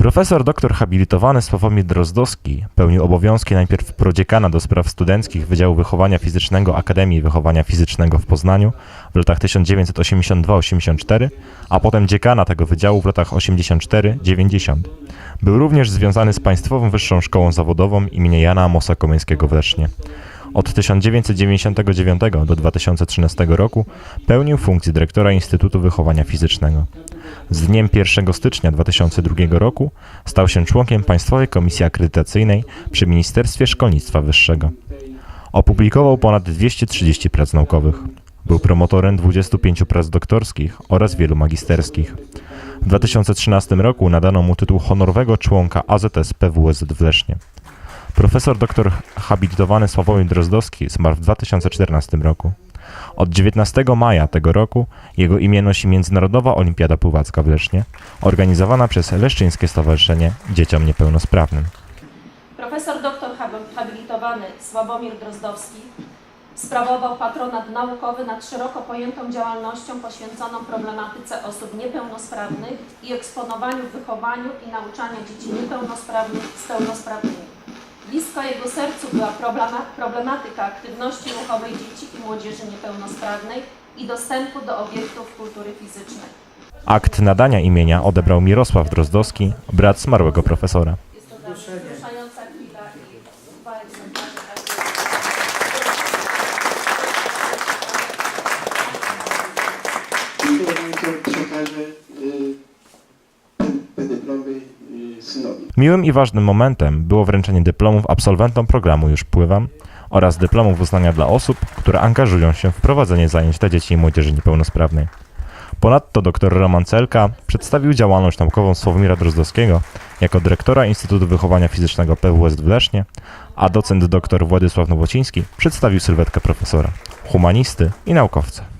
Profesor doktor habilitowany Sławomir Drozdowski pełnił obowiązki najpierw prodziekana do spraw studenckich Wydziału Wychowania Fizycznego Akademii Wychowania Fizycznego w Poznaniu w latach 1982-84, a potem dziekana tego wydziału w latach 84-90. Był również związany z Państwową Wyższą Szkołą Zawodową im. Jana Amosa Komeńskiego w Lesznie. Od 1999 do 2013 roku pełnił funkcję dyrektora Instytutu Wychowania Fizycznego. Z dniem 1 stycznia 2002 roku stał się członkiem Państwowej Komisji Akredytacyjnej przy Ministerstwie Szkolnictwa Wyższego. Opublikował ponad 230 prac naukowych. Był promotorem 25 prac doktorskich oraz wielu magisterskich. W 2013 roku nadano mu tytuł honorowego członka AZS PWSZ w Lesznie. Profesor doktor habilitowany Sławomir Drozdowski zmarł w 2014 roku. Od 19 maja tego roku jego imię nosi Międzynarodowa Olimpiada Pływacka w Lesznie, organizowana przez Leszczyńskie Stowarzyszenie Dzieciom Niepełnosprawnym. Profesor doktor hab- habilitowany Sławomir Drozdowski sprawował patronat naukowy nad szeroko pojętą działalnością poświęconą problematyce osób niepełnosprawnych i eksponowaniu wychowaniu i nauczaniu dzieci niepełnosprawnych z pełnosprawnymi. Blisko jego sercu była problema- problematyka aktywności ruchowej dzieci i młodzieży niepełnosprawnej i dostępu do obiektów kultury fizycznej. Akt nadania imienia odebrał Mirosław Drozdowski, brat zmarłego profesora. Jest to wzruszająca chwila i dwa egzemplarze. Dziękuję Miłym i ważnym momentem było wręczenie dyplomów absolwentom programu Już Pływam oraz dyplomów uznania dla osób, które angażują się w prowadzenie zajęć dla dzieci i młodzieży niepełnosprawnej. Ponadto dr Roman Celka przedstawił działalność naukową Sławomira Drozdowskiego jako dyrektora Instytutu Wychowania Fizycznego PWSD w Lesznie, a docent dr Władysław Nowociński przedstawił sylwetkę profesora, humanisty i naukowca.